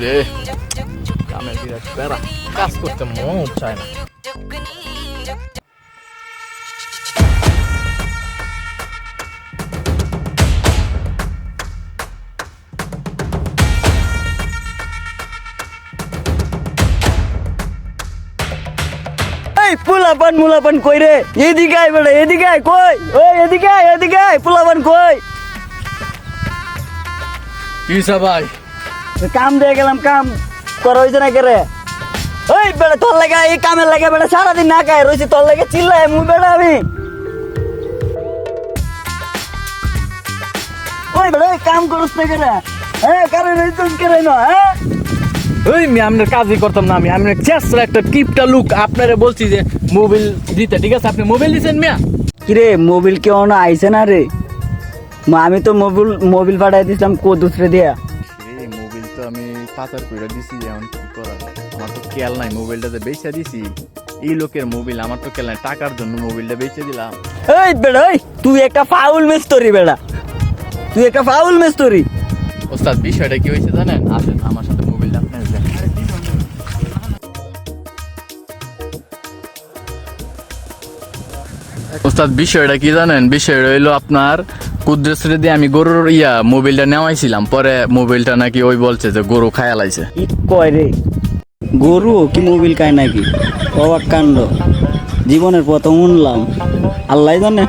রে কামের বিরাট প্যারা কাজ করতে মন চায় না পোলাপান মুলাপান কই রে? এদিকে আয় বেটা এদিকে আয় কই? ওই এদিকে আয় এদিকে আয় পোলাপান কই? ইসা ভাই? কাম দিয়ে গেলাম কাম। করা হয়েছে না কে রে? ওই বেটা তোর লাগে এই কামের লাগে বেটা সারাদিন না খায় রয়েছে তোর লাগে চিল্লাই মু বেটা আমি। ওই বেটা কাম করস না কে রে? হ্যাঁ কারণ এই তো কে রে না হ্যাঁ ওই আমি আপনার কাজই করতাম না আমি আপনার চেষ্টা একটা কিপটা লুক আপনারে বলছি যে মোবিল দিতে ঠিক আছে? আপনি মোবিল দিচ্ছেন মিয়া? কিরে মোবিল কেউ না আইছে না রে? আমি তো মোবিল মোবিল পাঠাই দিছিলাম কো দুসরে দিয়া। আমি পাচার করে দিছি এখন কি করার? আমার তো খেয়াল নাই মোবাইলটা যে বেচে দিছি। এই লোকের মোবিল আমার তো খেয়াল নাই টাকার জন্য মোবিলটা বেচে দিলাম। এই বেড়া তুই একটা ফাউল মিস্তরি বেড়া। তুই একটা ফাউল মিস্তরি। ওস্তাদ বিষয়টা কি হয়েছে জানেন? আসেন আমার সাথে মোবাইলটা আপনার দেখান। ওস্তাদ বিষয়টা কি জানেন? বিষয়টা হইল আপনার কুদ্রেসরে দিয়ে আমি গরুর ইয়া মোবাইলটা নেওয়াইছিলাম, পরে মোবাইলটা নাকি ওই বলছে যে গরু খায়া লাইছে। কয় রে? গরু কি মোবিল খায় নাকি? অবাক কাণ্ড। জীবনের প্রথম শুনলাম আল্লাহ জানে।